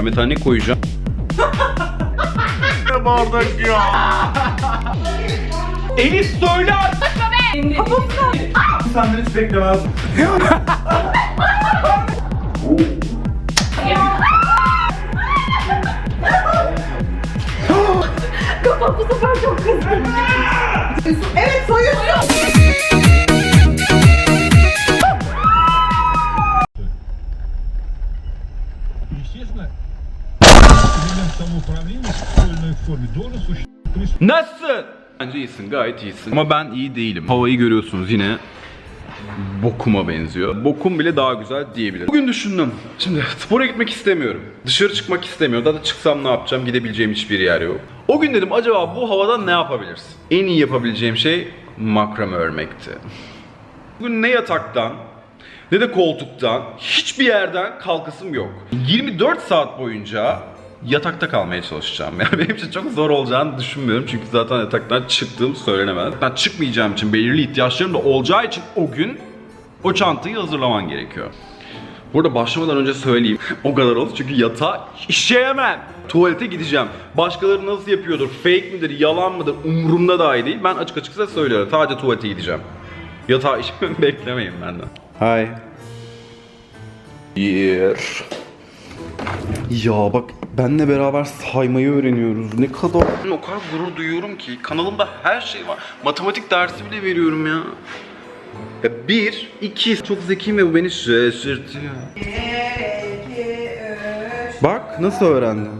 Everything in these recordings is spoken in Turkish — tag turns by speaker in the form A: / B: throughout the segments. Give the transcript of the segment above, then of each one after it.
A: Mesela ne koyacağım? Ne bardak ya? Elif söyle artık.
B: Senden hiç beklemezdim.
C: Kapat bu sefer çok kızdım. Evet soyuyorsun.
A: Nasılsın? Bence iyisin gayet iyisin. Ama ben iyi değilim. Havayı görüyorsunuz yine bokuma benziyor. Bokum bile daha güzel diyebilirim. Bugün düşündüm. Şimdi spora gitmek istemiyorum. Dışarı çıkmak istemiyorum. Daha da çıksam ne yapacağım? Gidebileceğim hiçbir yer yok. O gün dedim acaba bu havada ne yapabiliriz? En iyi yapabileceğim şey makrame örmekti. Bugün ne yataktan ne de koltuktan hiçbir yerden kalkasım yok. 24 saat boyunca yatakta kalmaya çalışacağım. Yani benim için çok zor olacağını düşünmüyorum çünkü zaten yataktan çıktığım söylenemez. Ben çıkmayacağım için belirli ihtiyaçlarım da olacağı için o gün o çantayı hazırlaman gerekiyor. Burada başlamadan önce söyleyeyim. O kadar oldu çünkü yatağa işeyemem. Tuvalete gideceğim. Başkaları nasıl yapıyordur? Fake midir? Yalan mıdır? Umurumda dahi değil. Ben açık açık size söylüyorum. Sadece tuvalete gideceğim. Yatağa işemem beklemeyin benden. Hi. Yer. Ya bak benle beraber saymayı öğreniyoruz. Ne kadar o kadar gurur duyuyorum ki kanalımda her şey var. Matematik dersi bile veriyorum ya. Ya bir, iki. Çok zekiyim ve bu beni şaşırtıyor. Bak nasıl öğrendim.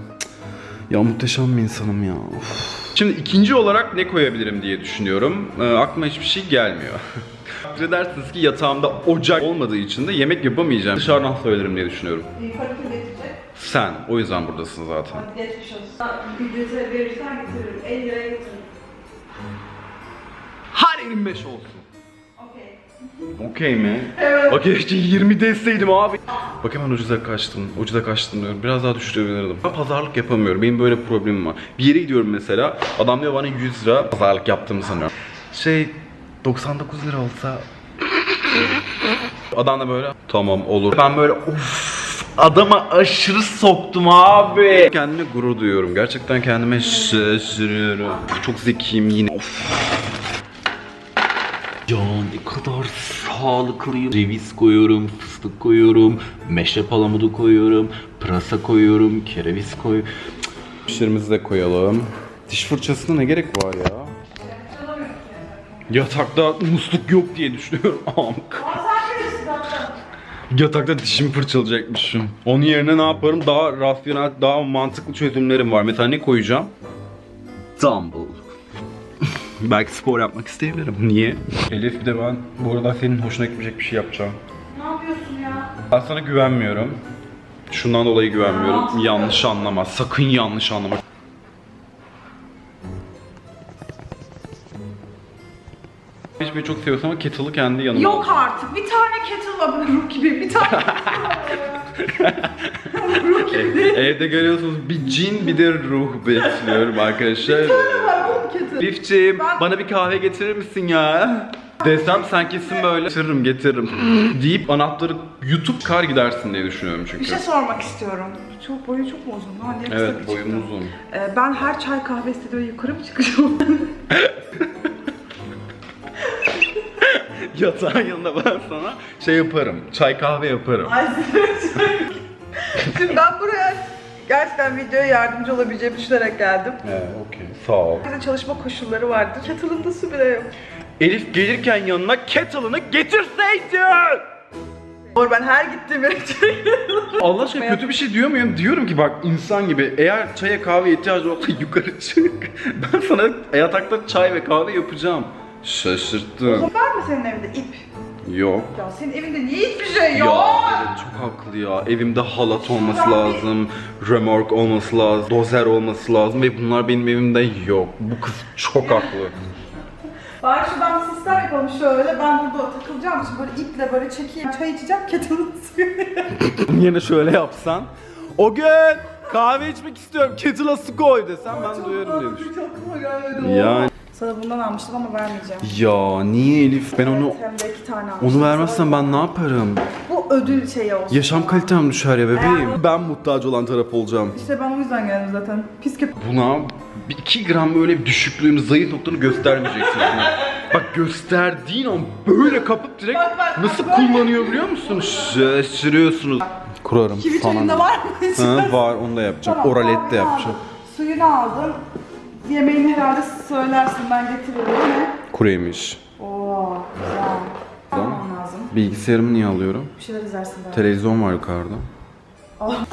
A: Ya muhteşem bir insanım ya. Of. Şimdi ikinci olarak ne koyabilirim diye düşünüyorum. Ee, aklıma hiçbir şey gelmiyor. Takdir edersiniz ki yatağımda ocak olmadığı için de yemek yapamayacağım. Dışarıdan söylerim diye düşünüyorum. Sen, o yüzden buradasın zaten.
C: Hadi geçmiş olsun. Güdüse verirsen getiririm. 50 liraya getiririm.
A: Her elim 5 olsun.
C: Okey.
A: Okey mi? Evet. Okey keşke 20 deseydim abi. Bak hemen ucuza kaçtım. Ucuza kaçtım diyorum. Biraz daha düşürebilirdim. Ben pazarlık yapamıyorum. Benim böyle problemim var. Bir yere gidiyorum mesela. Adam diyor bana 100 lira pazarlık yaptığımı sanıyorum. Şey 99 lira olsa Adam da böyle tamam olur. Ben böyle of adama aşırı soktum abi. Kendime gurur duyuyorum. Gerçekten kendime şaşırıyorum. Çok zekiyim yine. Of. Ya ne kadar sağlıklıyım. Ceviz koyuyorum, fıstık koyuyorum, meşe palamudu koyuyorum, pırasa koyuyorum, kereviz koy. Dişlerimizi de koyalım. Diş fırçasına ne gerek var ya? Yatakta musluk yok diye düşünüyorum. Amk. Yatakta dişimi fırçalayacakmışım. Onun yerine ne yaparım? Daha rasyonel, daha mantıklı çözümlerim var. Mesela ne koyacağım? Dumbbell. Belki spor yapmak isteyebilirim. Niye? Elif bir de ben bu arada senin hoşuna gitmeyecek bir şey yapacağım.
C: Ne yapıyorsun ya?
A: Ben sana güvenmiyorum. Şundan dolayı güvenmiyorum. Yanlış anlama. Sakın yanlış anlama. Hiçbiri çok seviyorsun ama kettle'ı kendi yanıma
C: Yok
A: alacağım.
C: artık. Bir tane kettle var ruh gibi. Bir tane ruh gibi.
A: Ev- Evde görüyorsunuz bir cin bir de ruh besliyorum arkadaşlar.
C: Bir tane var oğlum kettle.
A: Elif'ciğim
C: Ben-
A: bana bir kahve getirir misin ya? Desem sen kesin böyle getiririm getiririm deyip anahtarı YouTube kar gidersin diye düşünüyorum çünkü.
C: Bir şey sormak istiyorum. Çok boyu çok mu uzun? Ha, niye kısa
A: Evet
C: bir
A: boyum
C: çıktı?
A: uzun.
C: Ee, ben her çay kahve istediğimde yukarı mı çıkacağım?
A: Yatağın yanında ben sana şey yaparım. Çay kahve yaparım.
C: Ay Şimdi ben buraya gerçekten videoya yardımcı olabileceğimi düşünerek geldim.
A: He okey. Sağ ol.
C: Herkesin çalışma koşulları vardır. Kettle'ımda su bile yok.
A: Elif gelirken yanına kettle'ını getirseydin.
C: Doğru ben her gittiğim yere
A: Allah aşkına kötü bir şey diyor muyum? Diyorum ki bak insan gibi eğer çaya kahve ihtiyacı olsa yukarı çık. Ben sana yatakta çay ve kahve yapacağım. Şaşırttım.
C: Var mı senin evinde ip?
A: Yok.
C: Ya senin evinde niye hiçbir şey
A: Ya
C: yok?
A: evet, çok haklı ya. Evimde halat olması lazım, remork olması lazım, dozer olması lazım ve bunlar benim evimde yok. Bu kız çok haklı.
C: Bari şuradan bir sistem yapalım şöyle. Ben burada takılacağım için böyle iple böyle çekeyim. Çay içeceğim kettle'ın suyu.
A: Bunun yerine şöyle yapsan. O gün kahve içmek istiyorum, kettle'a su koy desen ben duyarım.
C: Hiç aklıma gelmedi o.
A: Yani
C: Sana bundan almıştım ama vermeyeceğim.
A: Ya niye Elif? Ben onu
C: hem de iki tane almıştım.
A: onu vermezsem ben ne yaparım?
C: Bu ödül şeyi olsun.
A: Yaşam kalitem düşer ya bebeğim. Ben muhtaç olan taraf olacağım.
C: İşte ben o yüzden geldim zaten. Pis köpek.
A: Buna bir 2 gram böyle bir düşüklüğünü, zayıf noktanı göstermeyeceksin. buna. Bak gösterdiğin an böyle kapıp direkt
C: Bak, bak,
A: nasıl
C: böyle.
A: kullanıyor biliyor musun? Şaşırıyorsunuz. Kurarım
C: Kivi çayında var mı?
A: Ha, var onu da yapacağım.
C: Tamam,
A: Oralet de yapacağım.
C: aldım. Suyunu aldım. Yemeğini herhalde söylersin ben getiririm mi?
A: Kuru yemiş.
C: Oo güzel. Almam lazım.
A: Bilgisayarımı niye alıyorum?
C: Bir şeyler izlersin daha.
A: Televizyon var yukarıda.
C: Ah.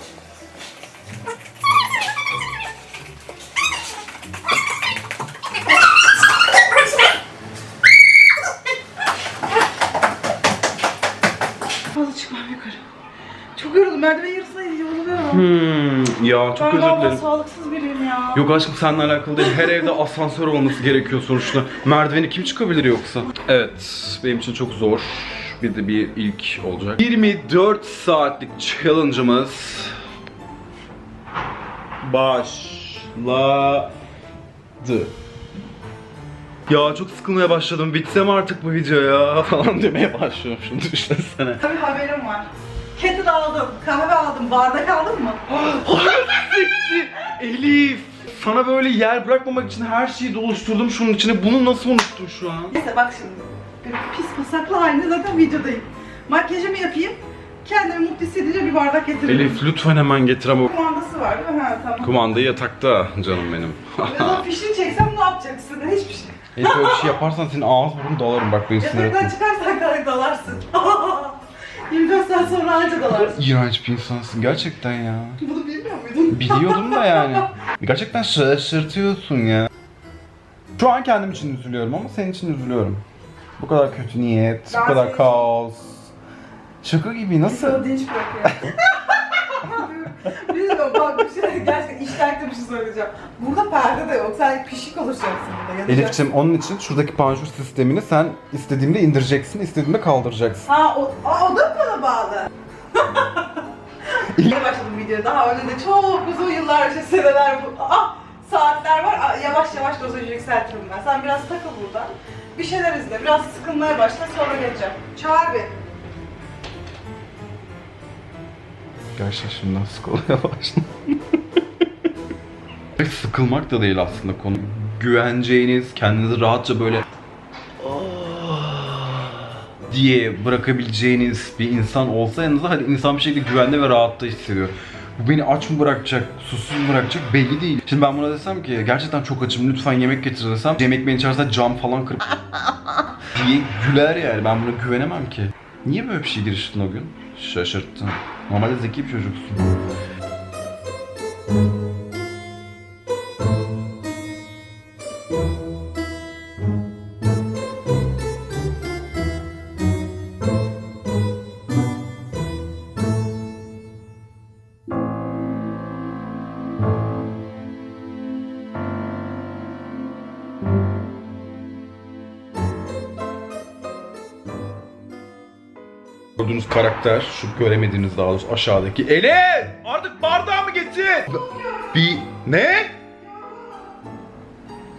C: Fazla çıkmam yukarı. Çok yoruldum. Merdiven yarısına yoruluyorum.
A: Hmm, ya çok
C: ben
A: özür dilerim.
C: sağlıksız biriyim ya.
A: Yok aşkım seninle alakalı değil. Her evde asansör olması gerekiyor sonuçta. Merdiveni kim çıkabilir yoksa? Evet, benim için çok zor. Bir de bir ilk olacak. 24 saatlik challenge'ımız başladı. Ya çok sıkılmaya başladım. Bitsem artık bu video ya falan demeye başlıyorum şunu düşünsene.
C: Tabii haberim var. Kettle aldım, kahve aldım, bardak aldın mı?
A: Siktir! Elif! Sana böyle yer bırakmamak için her şeyi doluşturdum şunun içine. Bunu nasıl unuttun şu an?
C: Neyse bak şimdi. Bir pis pasaklı halinde zaten videodayım. Makyajımı yapayım. Kendimi mutlu hissedince bir bardak getiririm.
A: Elif lütfen hemen getir ama
C: Kumandası var değil mi? Ha tamam.
A: kumandayı yatakta canım benim.
C: Ya fişini çeksem ne yapacaksın? Hiçbir şey.
A: Elif öyle bir şey yaparsan senin ağız burun dalarım bak beni sinir
C: Yataktan
A: etme.
C: çıkarsan kadar dalarsın. 24 saat sonra anca dalarsın.
A: İğrenç bir insansın gerçekten ya.
C: Bunu bilmiyor muydun?
A: Biliyordum da yani. Gerçekten şaşırtıyorsun ya. Şu an kendim için üzülüyorum ama senin için üzülüyorum. Bu kadar kötü niyet,
C: Ben
A: bu kadar
C: senin-
A: kaos. Şaka gibi nasıl?
C: Dinç bırakıyor. Bilmiyorum bak bir şey gerçekten işlerinde bir şey söyleyeceğim. Burada perde de yok. Sen pişik oluşacaksın burada. yanacaksın.
A: Elif'ciğim onun için şuradaki panjur sistemini sen istediğinde indireceksin, istediğinde kaldıracaksın.
C: Ha o, aa, o da bana bağlı? Yeni başladım videoya. Daha önce de çok uzun yıllar önce seneler bu. Ah saatler var. Aa, yavaş yavaş dozajı yükseltirim ben. Sen biraz takıl burada. Bir şeyler izle. Biraz sıkılmaya başla sonra geleceğim. Çağır bir.
A: Gerçekten şimdiden sıkılmaya başladım. Sıkılmak da değil aslında konu. Güveneceğiniz, kendinizi rahatça böyle diye bırakabileceğiniz bir insan olsa yanınızda hadi insan bir şekilde güvende ve rahatta hissediyor. Bu beni aç mı bırakacak, susuz mu bırakacak belli değil. Şimdi ben buna desem ki gerçekten çok açım lütfen yemek getir desem yemek beni içerisinde cam falan kırıp diye güler yani ben buna güvenemem ki. Niye böyle bir şey giriştin o gün? Şaşırttın. Normalde zeki bir çocuksun. Gördüğünüz karakter, şu göremediğiniz daha doğrusu aşağıdaki. Elif! Artık bardağı mı getir? Bir... Ne?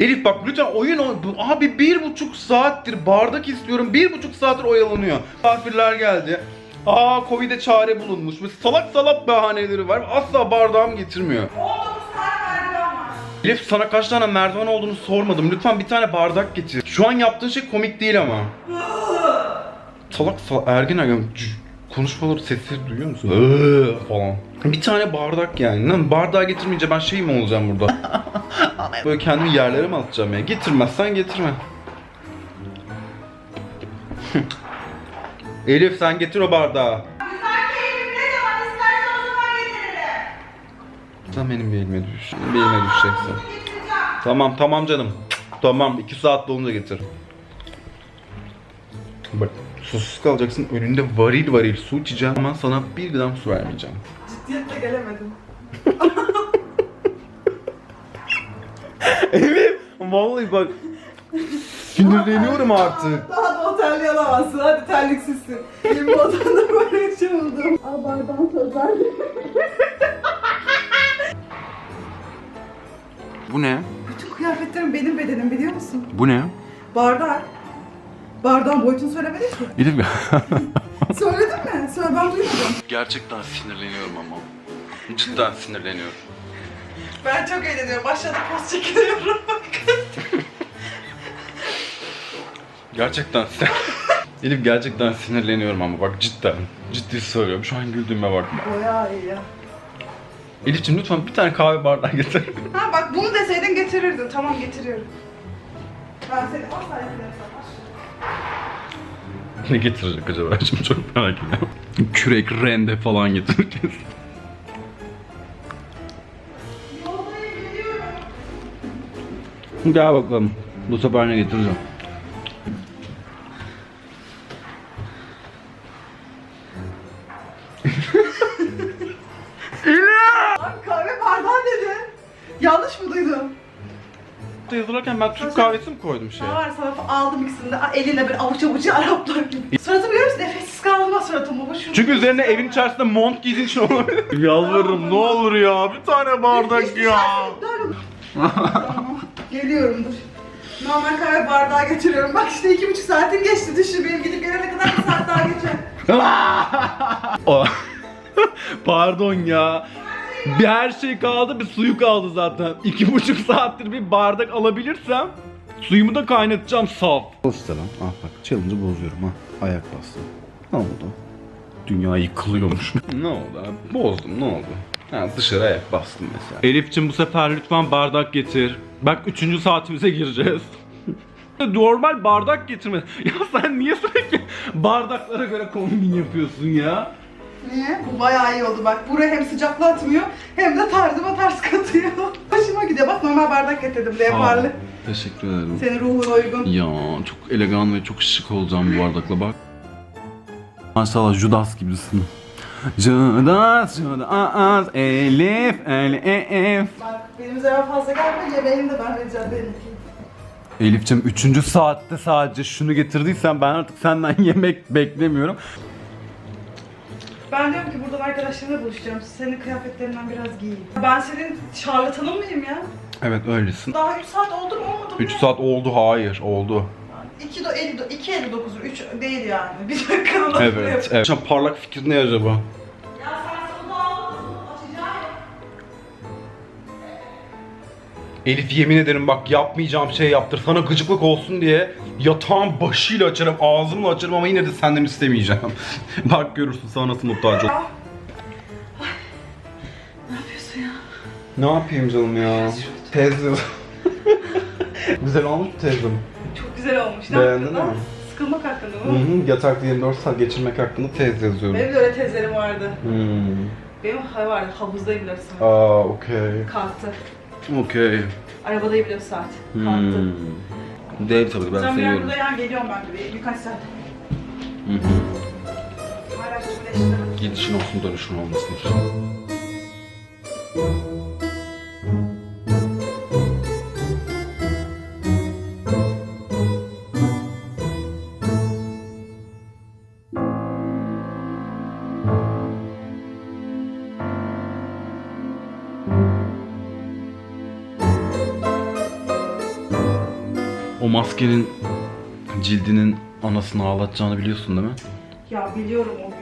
A: Elif bak lütfen oyun oy- bu- Abi bir buçuk saattir bardak istiyorum. Bir buçuk saattir oyalanıyor. Misafirler geldi. Aa Covid'e çare bulunmuş. Böyle salak salak bahaneleri var. Asla bardağımı getirmiyor.
C: 19 tane merdiven var.
A: Elif sana kaç tane merdiven olduğunu sormadım. Lütfen bir tane bardak getir. Şu an yaptığın şey komik değil ama. Salak salak ergen ergen konuşmaları sesleri duyuyor musun? Falan. Bir tane bardak yani. Lan bardağı getirmeyince ben şey mi olacağım burada? Böyle kendimi yerlere mi atacağım ya? Getirmezsen getirme. Elif sen getir o bardağı. Sen benim bir elime düş. Bir elime düşeceksin. Tamam tamam canım. Tamam iki saat dolunca getir. Bak susuz kalacaksın önünde varil varil su içeceğim ama sana bir gram su vermeyeceğim.
C: Ciddiyetle gelemedim.
A: Evet vallahi bak sinirleniyorum artık.
C: Daha da otelli alamazsın. Hadi terliksizsin. Benim bu odamda böyle şey buldum. Al bardağın söz verdim.
A: Bu ne?
C: Bütün kıyafetlerim benim bedenim biliyor musun?
A: Bu ne?
C: Bardak. Bardağın boyutunu söylemedin ki.
A: Elif
C: Söyledin mi? Söyle ben duymadım.
A: Gerçekten sinirleniyorum ama. Cidden sinirleniyorum.
C: Ben çok eğleniyorum. Aşağıda poz çekiliyorum.
A: Gerçekten sin- Elif gerçekten sinirleniyorum ama bak cidden. Ciddi söylüyorum. Şu an güldüğüme bak.
C: Bayağı iyi ya.
A: Elif'ciğim lütfen bir tane kahve bardağı getir.
C: Ha bak bunu deseydin getirirdin. Tamam getiriyorum. Ben seni asla yapmıyorum.
A: Ne getirecek acaba? Şimdi çok merak ediyorum. Kürek, rende falan getireceğiz. Gel bakalım. Bu sefer ne getireceğim? Yazılırken ben Türk kahvesi mi koydum şeye?
C: Ne var sana aldım ikisini de eline bir avuç avucu Araplar gibi. Suratımı görüyor musun? Nefessiz kaldım ha suratım baba. Şunu
A: Çünkü üzerine evin içerisinde mont giydiğin için olabilir. Yalvarırım ne olur ya bir tane bardak ya.
C: Tamam, Geliyorum dur. Normal kahve bardağı getiriyorum. Bak işte iki buçuk saatin geçti. Düşün benim gidip gelene kadar bir saat daha geçer.
A: O- Pardon ya. Bir her şey kaldı bir suyu kaldı zaten. İki buçuk saattir bir bardak alabilirsem suyumu da kaynatacağım saf. Posta lan. Ah bak challenge'ı bozuyorum ha. Ayak bastım. Ne oldu? Dünya yıkılıyormuş. ne oldu abi? Bozdum ne oldu? Ha, dışarı ayak bastım mesela. Elif'cim bu sefer lütfen bardak getir. Bak üçüncü saatimize gireceğiz. Normal bardak getirme. Ya sen niye sürekli bardaklara göre kombin yapıyorsun ya?
C: Niye? Bu bayağı iyi oldu bak. Buraya hem sıcaklığı atmıyor hem de tarzıma tarz katıyor. Hoşuma gidiyor. Bak normal bardak getirdim. Leoparlı.
A: Aa, Teşekkür ederim.
C: Senin ruhuna uygun.
A: Ya çok elegan ve çok şık olacağım bu bardakla bak. Maşallah Judas gibisin. Judas, Judas, Elif, Elif.
C: Bak benim üzerime fazla gelme. Yemeğini de ben vereceğim benimki.
A: Elif'cim 3. saatte sadece şunu getirdiysen ben artık senden yemek beklemiyorum.
C: Ben diyorum ki buradan arkadaşlarımla buluşacağım. Senin kıyafetlerinden biraz giyeyim. Ben senin şarlatanın mıyım ya?
A: Evet öylesin.
C: Daha 3 saat oldu mu olmadı mı?
A: 3 saat oldu hayır oldu.
C: 2 do 50 do 2 59 3 değil yani. Bir dakikanın
A: Evet. evet. Şu parlak fikir ne acaba?
C: Ya sen
A: Elif yemin ederim bak yapmayacağım şey yaptır. Sana gıcıklık olsun diye yatağın başıyla açarım, ağzımla açarım ama yine de senden istemeyeceğim. bak görürsün sana nasıl muhtaç ol.
C: Ne yapıyorsun ya?
A: Ne yapayım canım ya? Teyze. Güzel olmuş mu teyzem?
C: Çok güzel olmuş. Ne
A: Beğendin
C: hakkında?
A: mi?
C: Sıkılmak hakkında
A: Hı
C: mı?
A: hı, yatakta 24 saat geçirmek hakkında tez yazıyorum.
C: Benim de öyle tezlerim vardı.
A: Hmm.
C: Benim hay vardı. Havuzdayım bilirsin.
A: Aa, okey.
C: Kalktı.
A: Okey.
C: Arabadayım biliyorsun saat.
A: Hmm. Değil tabii ben
C: Sen bir
A: seviyorum.
C: geliyorum ben bir, birkaç saat.
A: Hı hı. Gidişin olsun dönüşün olmasın. Maskenin cildinin anasını ağlatacağını biliyorsun değil mi?
C: Ya biliyorum o günü.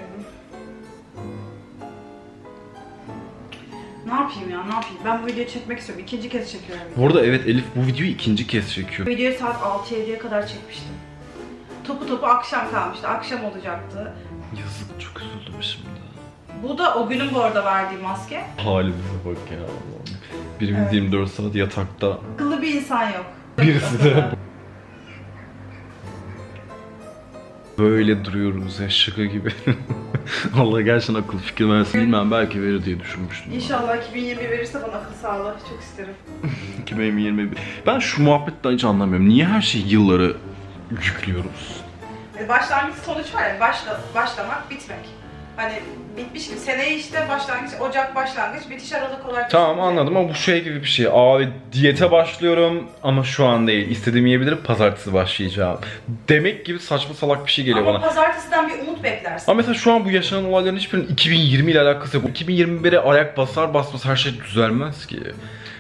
C: Ne yapayım ya ne yapayım? Ben bu videoyu çekmek istiyorum. İkinci kez çekiyorum.
A: Bu arada evet Elif bu videoyu ikinci kez çekiyor.
C: Videoyu saat 6-7'ye kadar çekmiştim. Topu topu akşam kalmıştı. Akşam olacaktı.
A: Yazık çok üzüldüm şimdi.
C: Bu da o günün bu arada verdiği maske.
A: Halimize bak ya Allah'ım. Birimiz
C: Evet.
A: 24 saat yatakta.
C: Akıllı bir insan yok.
A: Birisi de Böyle duruyoruz ya şaka gibi. Allah gerçekten akıl fikir versin. Bilmem belki verir diye düşünmüştüm.
C: İnşallah 2020 verirse bana akıl sağlığı. Çok isterim.
A: 2021. Ben şu muhabbetten hiç anlamıyorum. Niye her şeyi yılları yüklüyoruz?
C: E, Başlangıç sonuç var ya. Başla, başlamak, bitmek. Hani bitmiş gibi. Seneye işte başlangıç, Ocak başlangıç, bitiş Aralık olarak.
A: Tamam anladım ama bu şey gibi bir şey. Abi diyete başlıyorum ama şu an değil. İstediğimi yiyebilirim. Pazartesi başlayacağım. Demek gibi saçma salak bir şey geliyor
C: Ama
A: bana.
C: pazartesiden bir umut beklersin.
A: Ama mesela şu an bu yaşanan olayların hiçbirinin 2020 ile alakası yok. 2021'e ayak basar basmaz her şey düzelmez ki.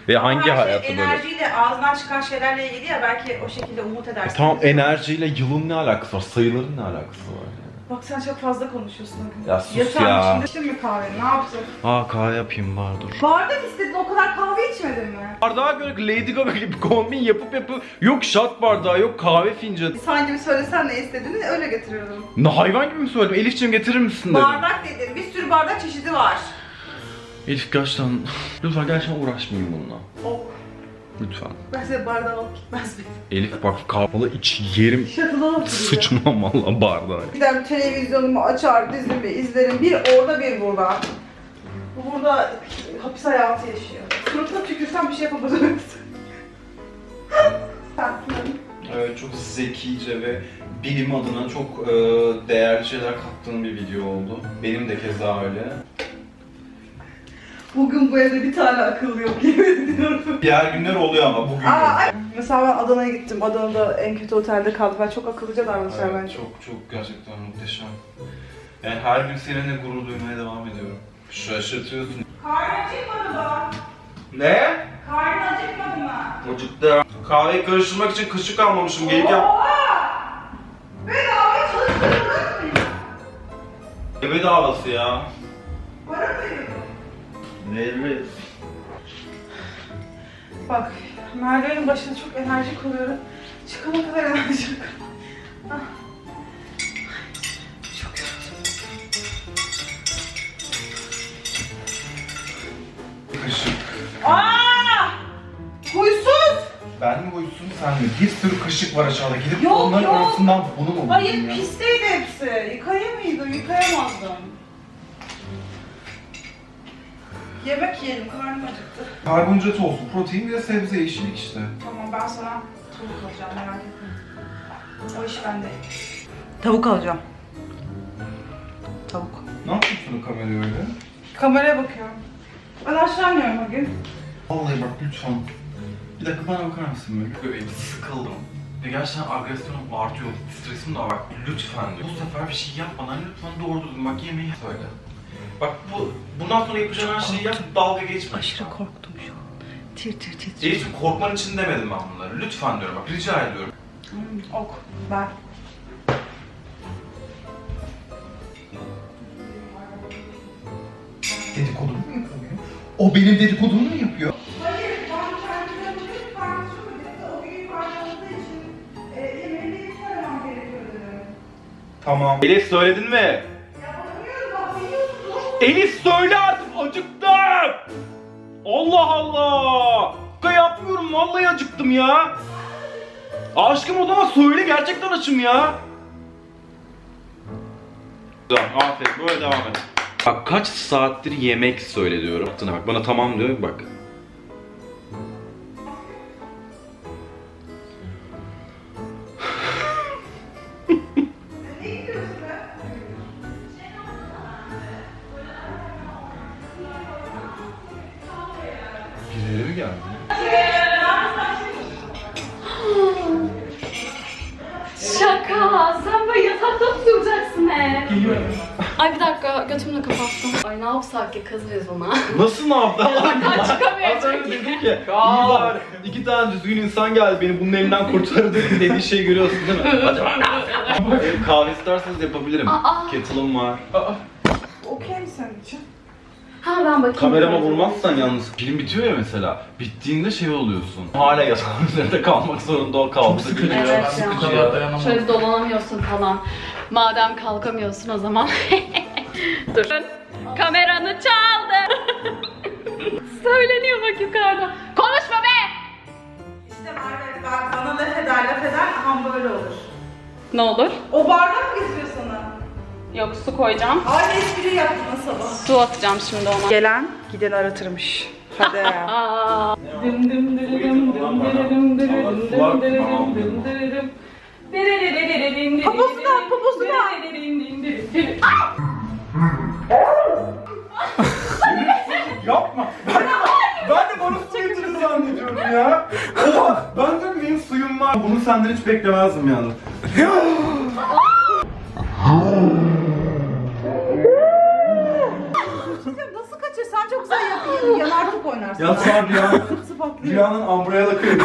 A: Ve hangi
C: Her şey
A: hayatta böyle?
C: enerjiyle, ağzından çıkan şeylerle ilgili ya belki o şekilde umut edersin.
A: Tamam enerjiyle yılın ne alakası var? Sayıların ne alakası var?
C: Bak sen çok fazla konuşuyorsun. bugün.
A: Ya sus ya.
C: içinde içtin mi kahveni? Ne yaptın?
A: Aa kahve yapayım var dur.
C: Bardak istedin o kadar kahve içmedin mi?
A: Bardağa göre Lady Gaga gibi kombin yapıp yapıp yok şat bardağı yok kahve fincanı.
C: Sen gibi söylesen ne istediğini öyle getiriyordum.
A: Ne hayvan gibi mi söyledim? Elif'ciğim getirir misin dedim.
C: Bardak dedim. Bir sürü bardak çeşidi var.
A: Elif gerçekten lütfen gerçekten uğraşmayın bununla.
C: Oh.
A: Lütfen.
C: Ben size bardağı alıp gitmez miyim?
A: Elif bak kahvalı iç yerim
C: Şatıdan oturacağım.
A: sıçmam valla bardağa.
C: Gider televizyonumu açar, dizimi izlerim. Bir orada bir burada. Bu burada hapis hayatı yaşıyor. Suratına tükürsem bir şey yapamadım. Sen
A: Evet çok zekice ve bilim adına çok e, değerli şeyler kattığın bir video oldu. Benim de keza öyle.
C: Bugün bu evde bir tane akıllı yok yemin ediyorum.
A: Diğer günler oluyor ama bugün
C: Aa, ay- Mesela ben Adana'ya gittim. Adana'da en kötü otelde kaldım. Ben çok akıllıca davranmışlar
A: Evet,
C: bence.
A: çok çok gerçekten muhteşem. Yani her gün seninle gurur duymaya devam ediyorum. Şaşırtıyorsun.
C: Karnın acıkmadı mı?
A: Ne?
C: Karnın acıkmadı mı?
A: Acıktı. Kahveyi karıştırmak için kaşık almamışım. Gelip yap.
C: Oha! Bedava çalıştırılır
A: Ne bedavası ya?
C: Para mı veriyorsun?
A: Veririz.
C: Bak, merdivenin başında çok enerji koruyorum. Çıkana kadar enerji yok. Ah. Çok yoruldum.
A: Kaşık.
C: Aa! Huysuz!
A: Ben mi uyusun sen mi? Bir sürü kaşık var aşağıda. Gidip
C: Yok,
A: onların
C: yok.
A: arasından bunu mu
C: Hayır,
A: buldun ya?
C: pisteydi hepsi. Yıkayamıyordum, yıkayamazdım. Yemek yiyelim, karnım acıktı.
A: Karbonhidrat olsun, protein de sebze yeşillik işte.
C: Tamam, ben sana tavuk alacağım, merak etme. O iş bende. Tavuk alacağım. Tavuk.
A: Ne yapıyorsun kamerayı öyle?
C: Kameraya bakıyorum. Ben aşağı iniyorum bugün.
A: Vallahi bak lütfen. Bir dakika bana bakar mısın böyle? Bebeğim sıkıldım. Ve gerçekten agresyonum artıyor. Stresim de var. Bak lütfen diyor. Bu sefer bir şey yapmadan lütfen doğru düzgün bak yemeği söyle. Bak bu bundan sonra yapacağın her şeyi yap dalga geçme.
C: Aşırı korktum şu an. Tir tir tir tir.
A: Elif'ciğim korkman için demedim ben bunları. Lütfen diyorum bak rica ediyorum.
C: Hmm, ok, ver.
A: Dedikodumu mu yapıyor? O benim dedikodumu mu yapıyor?
C: Ben e.
A: Tamam. Elif söyledin mi? Elif söyle artık acıktım. Allah Allah. Şaka yapmıyorum vallahi acıktım ya. Aşkım o zaman söyle gerçekten açım ya. Güzel böyle devam et. Bak kaç saattir yemek söyle diyorum. Bak bana tamam diyor bak.
B: Ay ne yapsak ki kız biz buna.
A: Nasıl ne yaptın?
B: Yataktan
A: Az
B: çıkamayacak
A: önce
B: ki.
A: dedim ki iyi bari iki tane düzgün insan geldi beni bunun elinden kurtarır dedim dediği şeyi görüyorsun değil mi? Acaba ne yapayım? Kahve isterseniz yapabilirim.
B: Aa.
A: Kettle'ım var.
C: Okey mi senin için?
B: Ha ben bakayım.
A: Kamerama vurmazsan yalnız film bitiyor ya mesela. Bittiğinde şey oluyorsun. Hala yatağın üzerinde kalmak zorunda o kaldı. Çok sıkıcı
B: Evet ya. Şöyle bir dolanamıyorsun falan. Madem kalkamıyorsun o zaman. Dur. Kameranı çaldı. Söyleniyor bak yukarıda. Konuşma be!
C: İşte Merve bak bana laf eder laf eder ama böyle olur.
B: Ne olur?
C: O bardak mı getiriyor sana?
B: Yok su koyacağım.
C: Aynı espriyi yaptın sabah.
B: Su atacağım şimdi ona.
C: Gelen gideni aratırmış. Hadi ya.
B: Aa. Dım dım dırı dım dım dırı dım dırı dım dım dırı dım
A: Yapma. Ben, ben de bana su getirdi zannediyorum ya. Oha ben dökmeyeyim suyum var. Bunu senden hiç beklemezdim yani.
C: Nasıl kaçır? Sen çok güzel yapıyorsun. Yanar top oynarsın.
A: Ya
C: Kıpsı patlıyor.
A: Rüya'nın ambraya kıyım.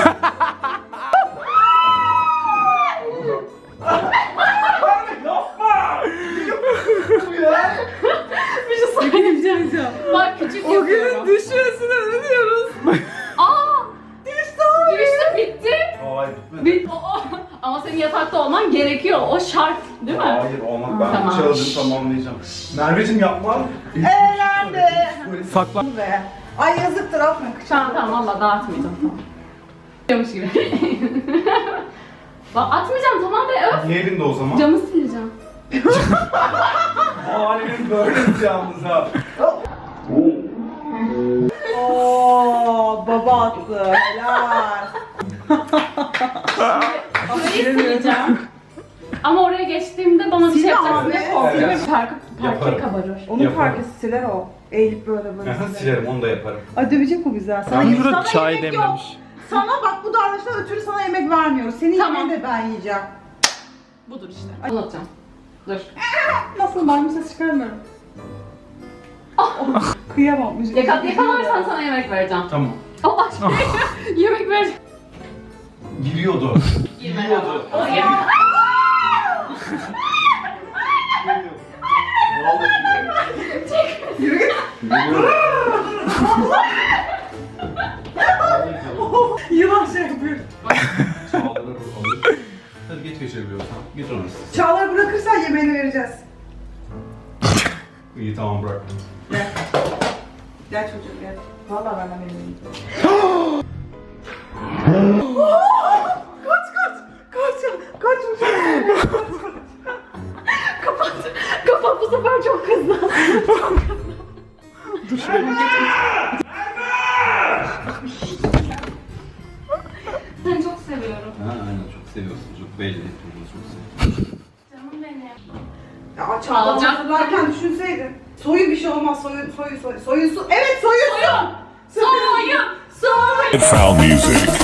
B: Bak küçük yapıyorum.
C: düşmesine ne diyoruz?
B: Aa! Düştü bitti.
A: Hayır bitmedi.
B: Bit! Ama senin yatakta olman gerekiyor. O şart değil mi?
A: Hayır olmaz. Ben
B: Tamam.
A: bu challenge'ı tamamlayacağım. Merveciğim yapma.
C: Eğlendi.
A: Sakla.
C: Be. Ay yazıktır atma.
B: Tamam tamam valla dağıtmayacağım tamam. Diyormuş gibi. Bak atmayacağım tamam be öf.
A: Niye elinde o zaman?
B: Camı sileceğim.
A: Halimiz böyleyiz yalnız ha.
C: Oo baba attı. Helal.
B: Burayı sileceğim. Ama oraya geçtiğimde bana bir şey
C: Sil
B: yapacaksın
C: abi.
B: diye korkuyorum.
A: Evet.
B: Parke,
A: Yaparım.
B: kabarır.
C: Onun
A: Yaparım.
C: parkesi siler o. Eğilip böyle böyle.
A: Aha,
C: siler.
A: silerim onu da yaparım.
C: Ay dövecek o güzel. Sana, sana
D: çay
C: yemek
D: demlemiş.
C: Yok. Sana bak bu davranıştan ötürü sana yemek vermiyoruz. Senin
B: Tamam.
C: yemeğini de ben yiyeceğim.
B: Budur işte. Anlatacağım. Dur.
C: Nasıl ben bir ses çıkarmıyorum. Oh, Kıyamam.
B: Yaka yakalarsan sana yemek vereceğim.
A: Tamam.
B: Allah aşkına. yemek vereceğim.
A: Giriyordu. Giriyordu.
B: O yemek.
C: Yılan şey yapıyor.
A: Çağlar'a alır. Hadi geç geçebiliyorsan. Git onu.
C: Çağlar'ı bırakırsan yemeğini vereceğiz.
A: İyi tamam bıraktım.
C: Gel. Gel çocuğum gel. Valla benden eminim. kaç kaç. Kaç. Kaç çocuğum.
B: Kapat. Kapat bu sefer çok kızdı. Seni çok seviyorum.
A: Ha aynen çok seviyorsun. Çok belli. Çok seviyorsun.
B: Canım benim.
C: Ya
B: Alacak.
C: hazırlarken düşünseydin. Soyun bir şey olmaz. Soyun soyun soyun. Soyun su. Evet soyun su.
B: Soyun. Soyun.
E: Foul music.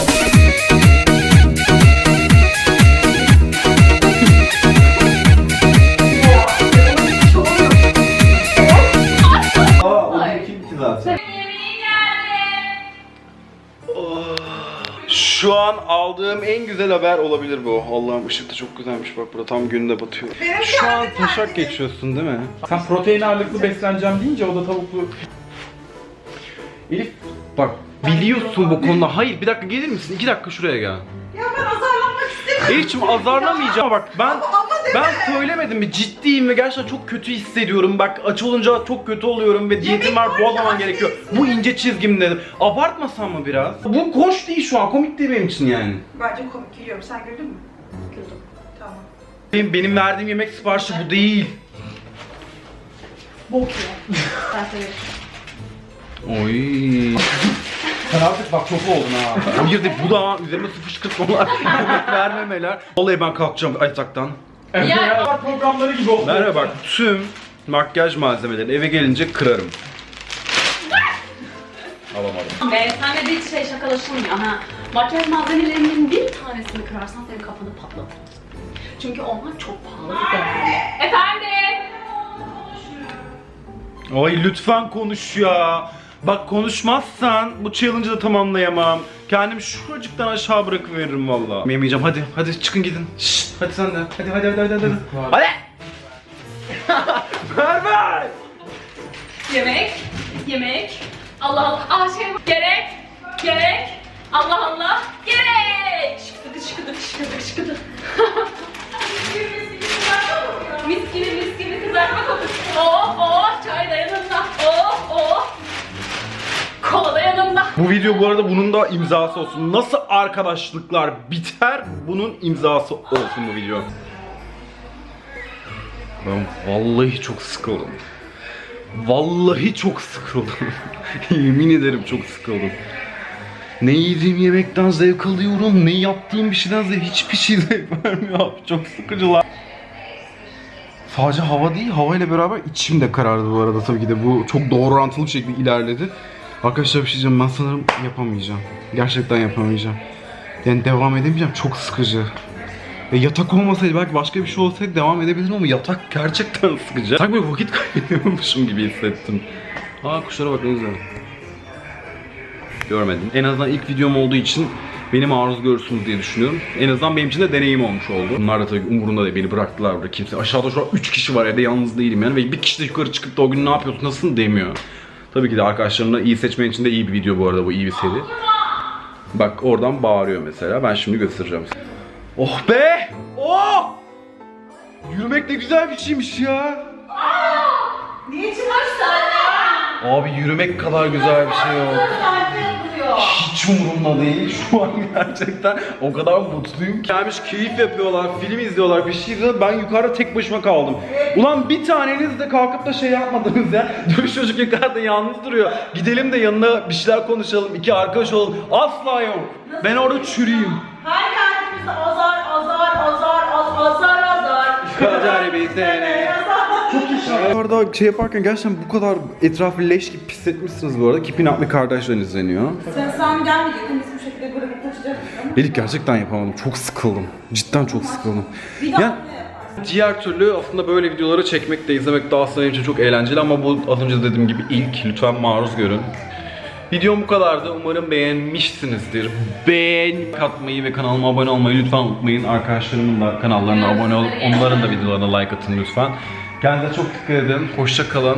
A: Şu an aldığım en güzel haber olabilir bu. Allah'ım ışık da çok güzelmiş bak burada tam günde batıyor.
C: Benim
A: Şu an taşak geçiyorsun değil mi?
D: Sen protein ağırlıklı besleneceğim deyince o da tavuklu.
A: Elif bak biliyorsun bu konuda. Hayır bir dakika gelir misin? İki dakika şuraya gel.
C: Ya ben azarlanmak istemiyorum.
A: Elif'ciğim azarlamayacağım bak ben
C: Ama.
A: Ben söylemedim mi ciddiyim ve gerçekten çok kötü hissediyorum bak aç olunca çok kötü oluyorum ve diyetim var bozmaman gerekiyor. Bu ince çizgim dedim. Abartmasan mı biraz? Bu hoş değil şu an komik değil benim için yani.
C: Bence komik gülüyorum. Sen güldün mü? Güldüm. Tamam.
A: Benim, benim verdiğim yemek siparişi bu değil.
C: Bok ya.
B: Ben.
A: Oy. Sen artık bak çok oldun ha. Hayır de bu da üzerime su fışkırtmalar, yemek vermemeler. Vallahi ben kalkacağım
B: Ya.
D: programları gibi oldu.
A: Merhaba bak tüm makyaj malzemelerini eve gelince kırarım. Alamadım.
B: Be senle de hiç şey şakalaşılmıyor ha. Makyaj malzemelerinin bir tanesini kırarsan senin kafanı patlatır. Çünkü onlar çok pahalı bir değerli. Efendim?
A: Ay lütfen konuş ya. Bak konuşmazsan bu challenge'ı da tamamlayamam. Kendimi şuracıktan aşağı bırakıveririm valla. Yemeyeceğim hadi hadi çıkın gidin. Şşt hadi sen de. Hadi hadi hadi hadi hadi. Hadi. Merve!
B: Yemek. Yemek. Allah Allah. Aa şey gerek. Gerek. Allah Allah. Gerek. Şıkıdı şıkıdı şıkıdı şıkıdı. mis gibi mis gibi kızartma kokusu. Oh oh çay da yanında. Oh oh. Kola da.
A: Bu video bu arada bunun da imzası olsun. Nasıl arkadaşlıklar biter bunun imzası olsun bu video. Ben vallahi çok sıkıldım. Vallahi çok sıkıldım. Yemin ederim çok sıkıldım. Ne yediğim yemekten zevk alıyorum, ne yaptığım bir şeyden zevk, hiçbir şey zevk vermiyor abi. Çok sıkıcılar. Sadece hava değil, hava ile beraber içim de karardı bu arada tabii ki de. Bu çok doğru orantılı bir şekilde ilerledi. Arkadaşlar bir şey diyeceğim, ben sanırım yapamayacağım. Gerçekten yapamayacağım. Yani devam edemeyeceğim, çok sıkıcı. Ve yatak olmasaydı belki başka bir şey olsaydı devam edebilirim ama yatak gerçekten sıkıcı. Yatak böyle vakit kaybediyormuşum gibi hissettim. Aa kuşlara bak ne güzel. Görmedim. En azından ilk videom olduğu için beni maruz görürsünüz diye düşünüyorum. En azından benim için de deneyim olmuş oldu. Bunlar da tabii umurunda değil. Beni bıraktılar burada kimse. Aşağıda şu an 3 kişi var evde yalnız değilim yani. Ve bir kişi de yukarı çıkıp da o gün ne yapıyorsun nasılsın demiyor. Tabii ki de arkadaşlarımla iyi seçmen için de iyi bir video bu arada bu iyi bir seri. Bak oradan bağırıyor mesela. Ben şimdi göstereceğim. Oh be! Oh! Yürümek ne güzel bir şeymiş ya. Abi yürümek kadar güzel bir şey yok. Hiç umurumda değil şu an gerçekten. O kadar mutluyum ki. Gelmiş keyif yapıyorlar, film izliyorlar, bir şey izliyorlar. Ben yukarıda tek başıma kaldım. Ulan bir taneniz de kalkıp da şey yapmadınız ya. Dört çocuk yukarıda yalnız duruyor. Gidelim de yanına bir şeyler konuşalım, iki arkadaş olalım. Asla yok. Ben orada çürüyeyim.
C: Her geldiğimizde azar azar azar az- azar azar.
A: Kadar bir sene. Bu arada şey yaparken gerçekten bu kadar etrafı leş gibi pisletmişsiniz bu arada. Keeping Up with Kardashian izleniyor.
C: Sen sen gelmeyecektin biz bu şekilde bırakıp kaçacaktık.
A: Belik gerçekten yapamadım. Çok sıkıldım. Cidden çok sıkıldım.
C: Bir daha
A: Ya,
C: ne yaparsın?
A: diğer türlü aslında böyle videoları çekmek de izlemek de aslında benim için çok eğlenceli ama bu az önce dediğim gibi ilk. Lütfen maruz görün. Videom bu kadardı. Umarım beğenmişsinizdir. Beğen katmayı ve kanalıma abone olmayı lütfen unutmayın. Arkadaşlarımın da kanallarına abone olup onların da videolarına like atın lütfen. Kendinize çok dikkat edin. Hoşça kalın.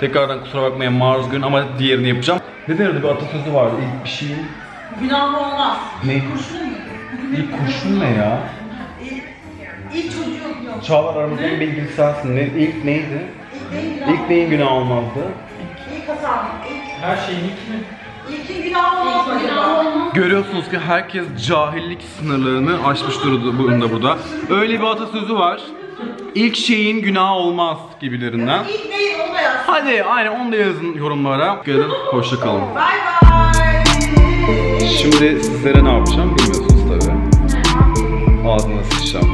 A: Tekrardan kusura bakmayın maruz görün ama diğerini yapacağım. Ne derdi bir atasözü vardı ilk bir şeyin.
C: Günah olmaz.
A: Ne?
C: Kurşun mu?
A: İlk kurşun ne ya?
C: İlk, ilk çocuğu yok.
A: Çağlar aramızda en bilgili sensin. Ne, ilk neydi?
C: İlk neyin günah?
A: İlk neyin günah olmazdı?
C: İlk hata mı? İlk,
D: Her şeyin ilk mi?
C: ilkin günah olmaz?
A: Görüyorsunuz ki herkes cahillik sınırlarını aşmış durumda burada. Öyle bir atasözü var. İlk şeyin günah olmaz gibilerinden.
C: İlk değil onu da yaz.
A: Hadi aynen onu da yazın yorumlara. Gelin hoşça kalın.
C: Bye bye.
A: Şimdi sizlere ne yapacağım bilmiyorsunuz tabii. Ağzına sıçacağım.